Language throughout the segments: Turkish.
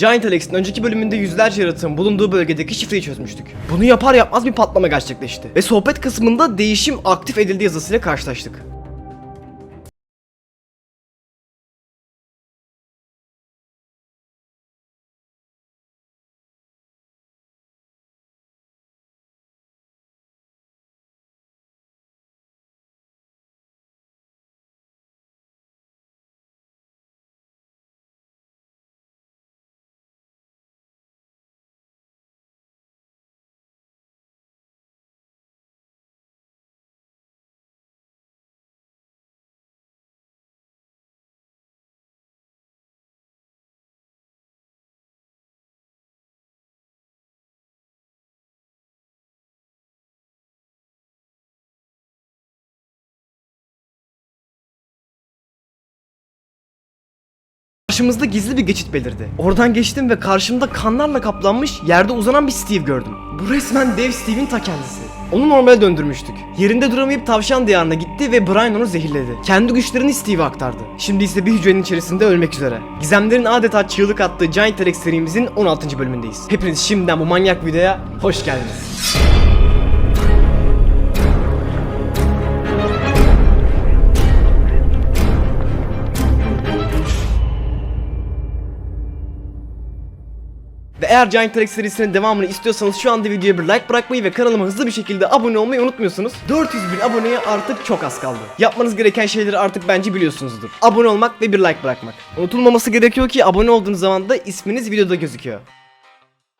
Giant Alex'in önceki bölümünde yüzlerce yaratığın bulunduğu bölgedeki şifreyi çözmüştük. Bunu yapar yapmaz bir patlama gerçekleşti. Ve sohbet kısmında değişim aktif edildi yazısıyla karşılaştık. Karşımızda gizli bir geçit belirdi. Oradan geçtim ve karşımda kanlarla kaplanmış yerde uzanan bir Steve gördüm. Bu resmen dev Steve'in ta kendisi. Onu normale döndürmüştük. Yerinde duramayıp tavşan diyarına gitti ve Brian onu zehirledi. Kendi güçlerini Steve'e aktardı. Şimdi ise bir hücrenin içerisinde ölmek üzere. Gizemlerin adeta çığlık attığı Giant Alex serimizin 16. bölümündeyiz. Hepiniz şimdiden bu manyak videoya hoş geldiniz. Eğer Giant Alex serisinin devamını istiyorsanız şu anda videoya bir like bırakmayı ve kanalıma hızlı bir şekilde abone olmayı unutmuyorsunuz. 400 bin aboneye artık çok az kaldı. Yapmanız gereken şeyleri artık bence biliyorsunuzdur. Abone olmak ve bir like bırakmak. Unutulmaması gerekiyor ki abone olduğunuz zaman da isminiz videoda gözüküyor.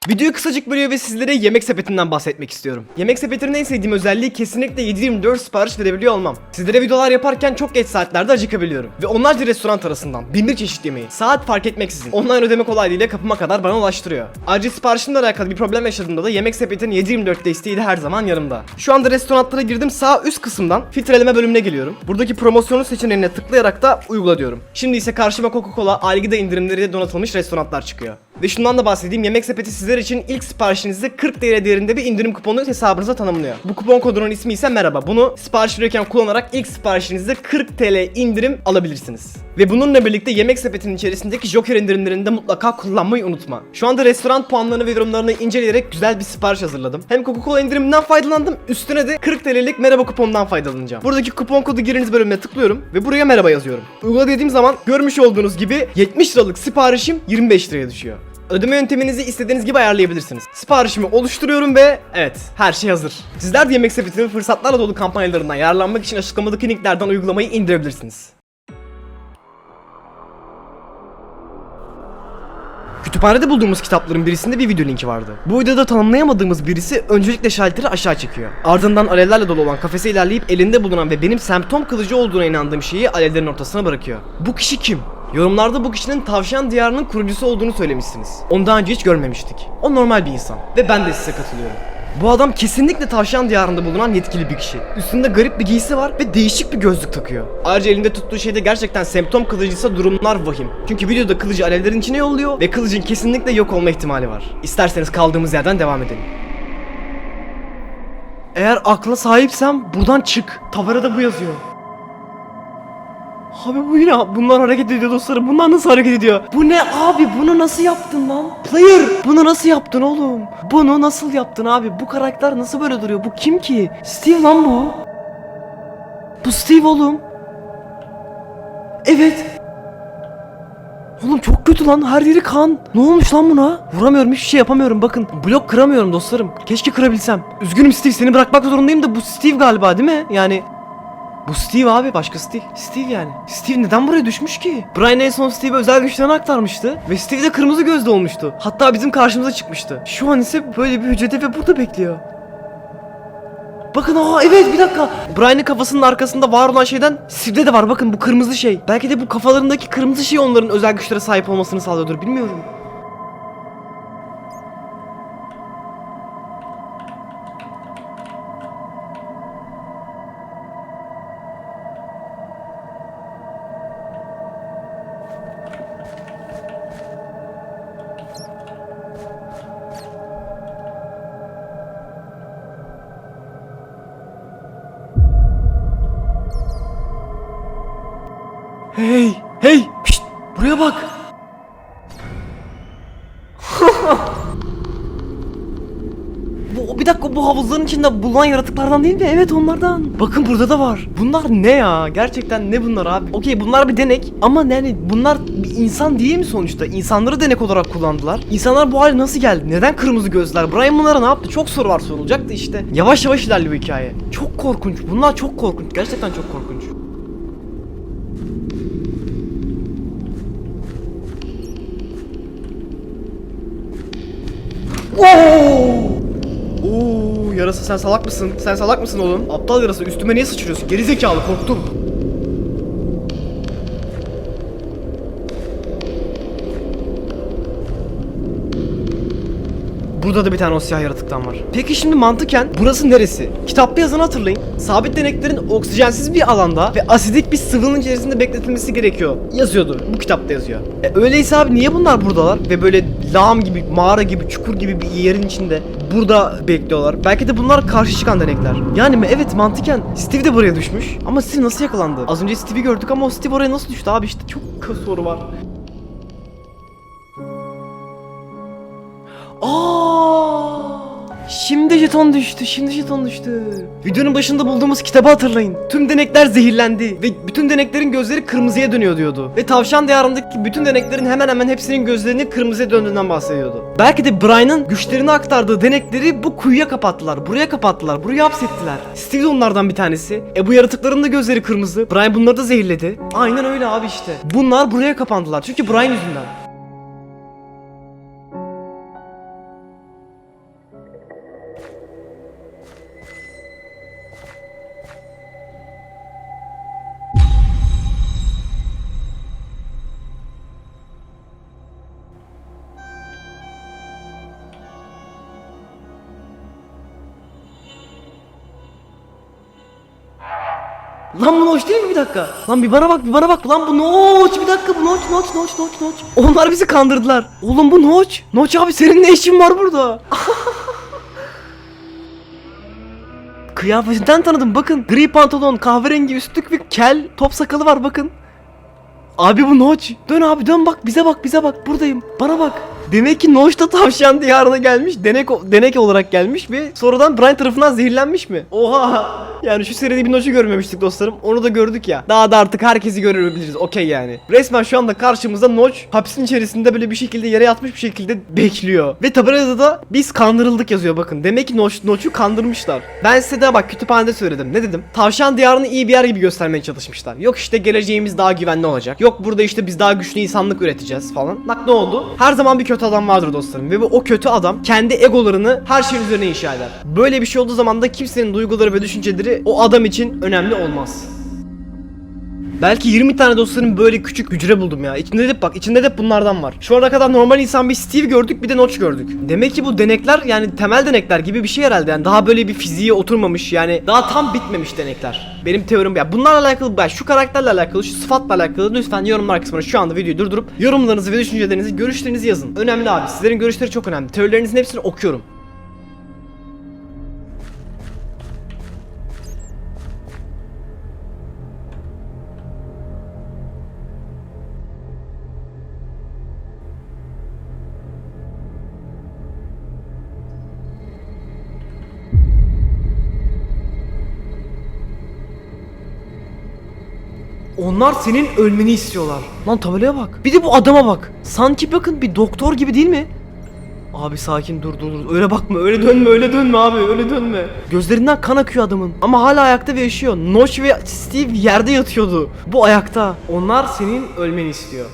Videoyu kısacık bölüyor ve sizlere yemek sepetinden bahsetmek istiyorum. Yemek sepetinin en sevdiğim özelliği kesinlikle 7-24 sipariş verebiliyor olmam. Sizlere videolar yaparken çok geç saatlerde acıkabiliyorum. Ve onlarca restoran arasından bin bir çeşit yemeği saat fark etmeksizin online ödeme kolaylığıyla kapıma kadar bana ulaştırıyor. Ayrıca siparişimle alakalı bir problem yaşadığımda da yemek sepetinin 7-24 desteği de her zaman yanımda. Şu anda restoranlara girdim sağ üst kısımdan filtreleme bölümüne geliyorum. Buradaki promosyonu seçeneğine tıklayarak da uygula diyorum. Şimdi ise karşıma Coca-Cola, Algida indirimleriyle donatılmış restoranlar çıkıyor. Ve şundan da bahsedeyim. Yemek sepeti sizler için ilk siparişinizde 40 TL değerinde bir indirim kuponu hesabınıza tanımlıyor. Bu kupon kodunun ismi ise merhaba. Bunu sipariş verirken kullanarak ilk siparişinizde 40 TL indirim alabilirsiniz. Ve bununla birlikte yemek sepetinin içerisindeki Joker indirimlerini de mutlaka kullanmayı unutma. Şu anda restoran puanlarını ve yorumlarını inceleyerek güzel bir sipariş hazırladım. Hem Coca-Cola indiriminden faydalandım. Üstüne de 40 TL'lik merhaba kuponundan faydalanacağım. Buradaki kupon kodu giriniz bölümüne tıklıyorum ve buraya merhaba yazıyorum. Uygula dediğim zaman görmüş olduğunuz gibi 70 liralık siparişim 25 liraya düşüyor. Ödeme yönteminizi istediğiniz gibi ayarlayabilirsiniz. Siparişimi oluşturuyorum ve evet her şey hazır. Sizler de yemek sepetinin fırsatlarla dolu kampanyalarından yararlanmak için açıklamadaki linklerden uygulamayı indirebilirsiniz. Kütüphanede bulduğumuz kitapların birisinde bir video linki vardı. Bu videoda tanımlayamadığımız birisi öncelikle şalteri aşağı çekiyor. Ardından alevlerle dolu olan kafese ilerleyip elinde bulunan ve benim semptom kılıcı olduğuna inandığım şeyi alevlerin ortasına bırakıyor. Bu kişi kim? Yorumlarda bu kişinin tavşan diyarının kurucusu olduğunu söylemişsiniz. Onu daha önce hiç görmemiştik. O normal bir insan. Ve ben de size katılıyorum. Bu adam kesinlikle tavşan diyarında bulunan yetkili bir kişi. Üstünde garip bir giysi var ve değişik bir gözlük takıyor. Ayrıca elinde tuttuğu şeyde gerçekten semptom kılıcıysa durumlar vahim. Çünkü videoda kılıcı alevlerin içine yolluyor ve kılıcın kesinlikle yok olma ihtimali var. İsterseniz kaldığımız yerden devam edelim. Eğer akla sahipsem buradan çık. Tavarada bu yazıyor. Abi bu yine bunlar hareket ediyor dostlarım. Bunlar nasıl hareket ediyor? Bu ne abi? Bunu nasıl yaptın lan? Player! Bunu nasıl yaptın oğlum? Bunu nasıl yaptın abi? Bu karakter nasıl böyle duruyor? Bu kim ki? Steve lan bu. Bu Steve oğlum. Evet. Oğlum çok kötü lan her yeri kan. Ne olmuş lan buna? Vuramıyorum hiçbir şey yapamıyorum bakın. Blok kıramıyorum dostlarım. Keşke kırabilsem. Üzgünüm Steve seni bırakmak zorundayım da bu Steve galiba değil mi? Yani bu Steve abi başkası değil. Steve yani. Steve neden buraya düşmüş ki? Brian en son Steve'e özel güçlerini aktarmıştı. Ve Steve de kırmızı gözlü olmuştu. Hatta bizim karşımıza çıkmıştı. Şu an ise böyle bir hücrede ve burada bekliyor. Bakın aa evet bir dakika. Brian'ın kafasının arkasında var olan şeyden Steve'de de var bakın bu kırmızı şey. Belki de bu kafalarındaki kırmızı şey onların özel güçlere sahip olmasını sağlıyordur bilmiyorum. Hey! Hey! Şşt! Buraya bak! Bu, bir dakika bu havuzların içinde bulunan yaratıklardan değil mi? Evet onlardan. Bakın burada da var. Bunlar ne ya? Gerçekten ne bunlar abi? Okey bunlar bir denek ama yani bunlar bir insan değil mi sonuçta? İnsanları denek olarak kullandılar. İnsanlar bu hale nasıl geldi? Neden kırmızı gözler? Brian bunlara ne yaptı? Çok soru var sorulacaktı işte. Yavaş yavaş ilerliyor hikaye. Çok korkunç. Bunlar çok korkunç. Gerçekten çok korkunç. Oo! Oo, yarasa sen salak mısın? Sen salak mısın oğlum? Aptal yarasa üstüme niye sıçrıyorsun? Geri zekalı korktum. Burada da bir tane o siyah yaratıktan var. Peki şimdi mantıken burası neresi? Kitapta yazanı hatırlayın. Sabit deneklerin oksijensiz bir alanda ve asidik bir sıvının içerisinde bekletilmesi gerekiyor. Yazıyordu. Bu kitapta yazıyor. E, öyleyse abi niye bunlar buradalar? Ve böyle lağım gibi, mağara gibi, çukur gibi bir yerin içinde burada bekliyorlar. Belki de bunlar karşı çıkan denekler. Yani mi? Evet mantıken Steve de buraya düşmüş. Ama Steve nasıl yakalandı? Az önce Steve'i gördük ama o Steve oraya nasıl düştü abi işte çok soru var. Aa! Şimdi jeton düştü, şimdi jeton düştü. Videonun başında bulduğumuz kitabı hatırlayın. Tüm denekler zehirlendi ve bütün deneklerin gözleri kırmızıya dönüyor diyordu. Ve tavşan diyarındaki bütün deneklerin hemen hemen hepsinin gözlerinin kırmızıya döndüğünden bahsediyordu. Belki de Brian'ın güçlerini aktardığı denekleri bu kuyuya kapattılar, buraya kapattılar, buraya hapsettiler. Steve onlardan bir tanesi. E bu yaratıkların da gözleri kırmızı. Brian bunları da zehirledi. Aynen öyle abi işte. Bunlar buraya kapandılar çünkü Brian yüzünden. Lan bu Noç değil mi? Bir dakika? Lan bir bana bak bir bana bak. Lan bu Noç. Bir dakika. Bu Noç Noç Noç Noç Noç. Onlar bizi kandırdılar. Oğlum bu Noç. Noç abi senin ne işin var burada? Kıyafetinden tanıdım. Bakın gri pantolon kahverengi üstlük bir kel top sakalı var bakın. Abi bu Noç. Dön abi dön bak. Bize bak bize bak. Buradayım. Bana bak. Demek ki Noç da tavşan diyarına gelmiş. Denek denek olarak gelmiş ve sonradan Brian tarafından zehirlenmiş mi? Oha. Yani şu seride bir Noç'u görmemiştik dostlarım. Onu da gördük ya. Daha da artık herkesi görebiliriz. Okey yani. Resmen şu anda karşımızda Noç hapsin içerisinde böyle bir şekilde yere yatmış bir şekilde bekliyor. Ve tabelada da biz kandırıldık yazıyor bakın. Demek ki Noç, Noç'u kandırmışlar. Ben size de bak kütüphanede söyledim. Ne dedim? Tavşan diyarını iyi bir yer gibi göstermeye çalışmışlar. Yok işte geleceğimiz daha güvenli olacak. Yok burada işte biz daha güçlü insanlık üreteceğiz falan. Bak ne oldu? Her zaman bir kötü adam vardır dostlarım. Ve bu o kötü adam kendi egolarını her şeyin üzerine inşa eder. Böyle bir şey olduğu zaman da kimsenin duyguları ve düşünceleri o adam için önemli olmaz. Belki 20 tane dostlarım böyle küçük hücre buldum ya. İçinde de bak içinde de bunlardan var. Şu ana kadar normal insan bir Steve gördük bir de Notch gördük. Demek ki bu denekler yani temel denekler gibi bir şey herhalde. Yani daha böyle bir fiziğe oturmamış yani daha tam bitmemiş denekler. Benim teorim ya. Bunlarla alakalı ben şu karakterle alakalı şu sıfatla alakalı lütfen yorumlar kısmına şu anda videoyu durdurup yorumlarınızı ve düşüncelerinizi görüşlerinizi yazın. Önemli abi. Sizlerin görüşleri çok önemli. Teorilerinizin hepsini okuyorum. Onlar senin ölmeni istiyorlar. Lan tabelaya bak. Bir de bu adama bak. Sanki bakın bir doktor gibi değil mi? Abi sakin dur dur dur. Öyle bakma öyle dönme öyle dönme abi öyle dönme. Gözlerinden kan akıyor adamın. Ama hala ayakta ve yaşıyor. Noş ve Steve yerde yatıyordu. Bu ayakta. Onlar senin ölmeni istiyor.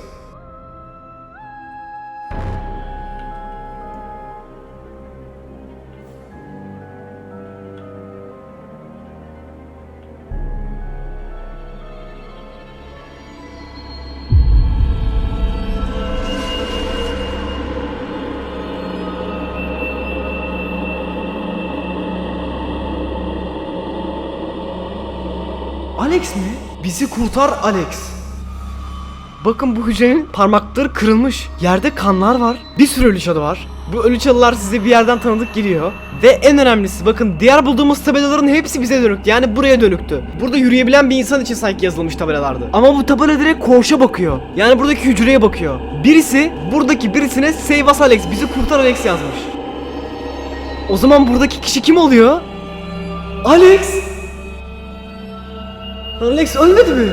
Alex mi? Bizi kurtar Alex. Bakın bu hücrenin parmakları kırılmış. Yerde kanlar var. Bir sürü ölü çalı var. Bu ölü çalılar size bir yerden tanıdık geliyor. Ve en önemlisi bakın diğer bulduğumuz tabelaların hepsi bize dönüktü. Yani buraya dönüktü. Burada yürüyebilen bir insan için sanki yazılmış tabelalardı. Ama bu tabela direkt koğuşa bakıyor. Yani buradaki hücreye bakıyor. Birisi buradaki birisine Save us Alex bizi kurtar Alex yazmış. O zaman buradaki kişi kim oluyor? Alex! Alex ölmedi mi?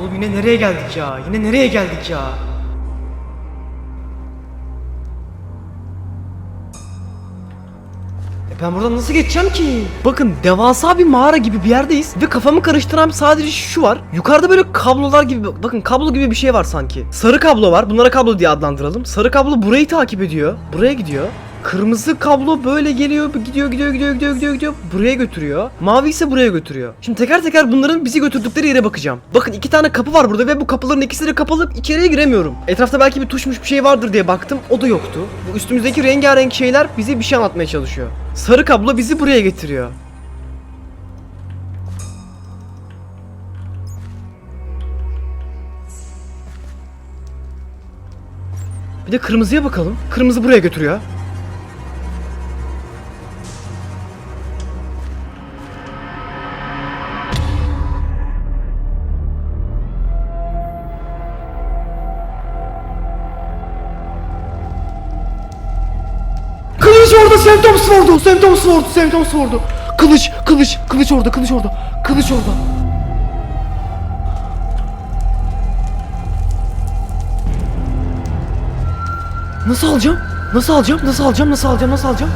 Oğlum yine nereye geldik ya? Yine nereye geldik ya? E ben buradan nasıl geçeceğim ki? Bakın devasa bir mağara gibi bir yerdeyiz ve kafamı karıştıran sadece şu var. Yukarıda böyle kablolar gibi bakın kablo gibi bir şey var sanki. Sarı kablo var. Bunlara kablo diye adlandıralım. Sarı kablo burayı takip ediyor. Buraya gidiyor. Kırmızı kablo böyle geliyor, gidiyor, gidiyor, gidiyor, gidiyor, gidiyor, gidiyor. Buraya götürüyor. Mavi ise buraya götürüyor. Şimdi teker teker bunların bizi götürdükleri yere bakacağım. Bakın iki tane kapı var burada ve bu kapıların ikisi de kapalı. içeriye giremiyorum. Etrafta belki bir tuşmuş bir şey vardır diye baktım. O da yoktu. Bu üstümüzdeki rengarenk şeyler bize bir şey anlatmaya çalışıyor. Sarı kablo bizi buraya getiriyor. Bir de kırmızıya bakalım. Kırmızı buraya götürüyor. Orada Semtoms vurdu. Semtoms vurdu. Semtoms vurdu. Kılıç, kılıç, kılıç orada, kılıç orada. Kılıç orada. Nasıl alacağım? Nasıl alacağım? Nasıl alacağım? Nasıl alacağım? Nasıl alacağım?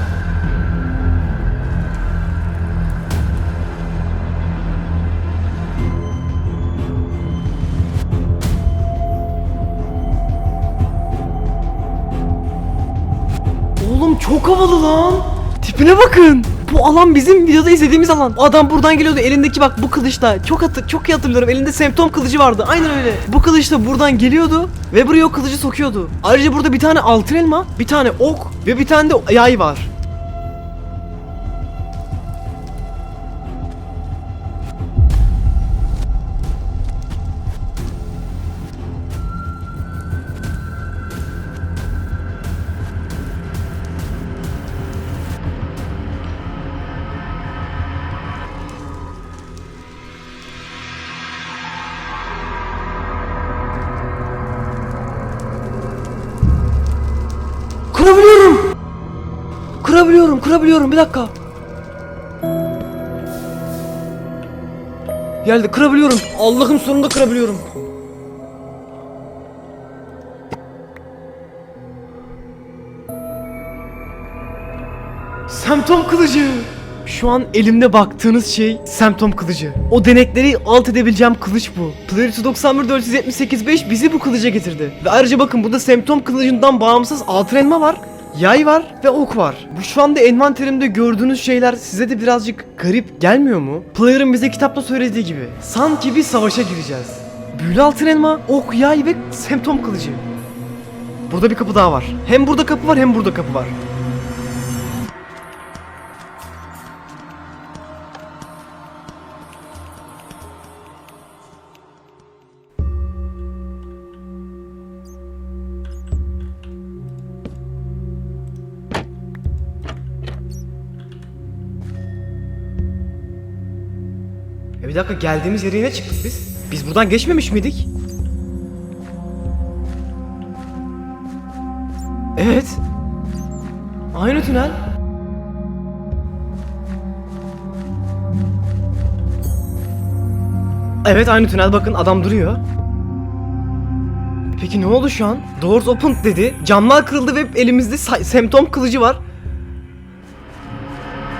Oğlum çok havalı lan. Tipine bakın. Bu alan bizim videoda izlediğimiz alan. O adam buradan geliyordu elindeki bak bu kılıçla. Çok hatır, çok iyi hatırlıyorum. Elinde semptom kılıcı vardı. Aynen öyle. Bu kılıçla buradan geliyordu ve buraya o kılıcı sokuyordu. Ayrıca burada bir tane altın elma, bir tane ok ve bir tane de yay var. Kurabiliyorum. Bir dakika. Geldi, kırabiliyorum. Allah'ın sonunda kırabiliyorum. Semptom kılıcı. Şu an elimde baktığınız şey semptom kılıcı. O denekleri alt edebileceğim kılıç bu. Player 91 478 5 bizi bu kılıca getirdi. Ve ayrıca bakın burada semptom kılıcından bağımsız altın elma var. Yay var ve ok var. Bu şu anda envanterimde gördüğünüz şeyler size de birazcık garip gelmiyor mu? Player'ın bize kitapta söylediği gibi. Sanki bir savaşa gireceğiz. Büyülü altın elma, ok, yay ve semptom kılıcı. Burada bir kapı daha var. Hem burada kapı var hem burada kapı var. Bir dakika geldiğimiz yere yine çıktık biz. Biz buradan geçmemiş miydik? Evet. Aynı tünel. Evet aynı tünel bakın adam duruyor. Peki ne oldu şu an? Doors open dedi. Camlar kırıldı ve elimizde semptom kılıcı var.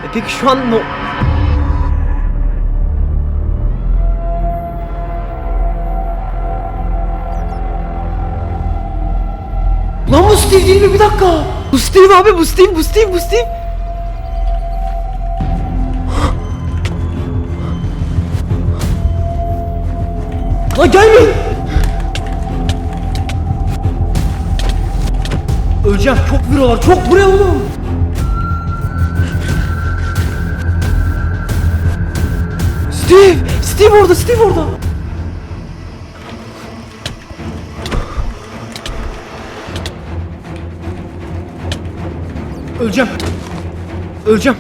E peki şu an ne... Steve değil mi? Bir dakika. Bu Steve abi bu Steve bu Steve bu Steve. Lan gelmeyin. Öleceğim. Çok vuruyorlar. Çok vuruyor oğlum. Steve! Steve orada, Steve orada. Öleceğim. Öleceğim.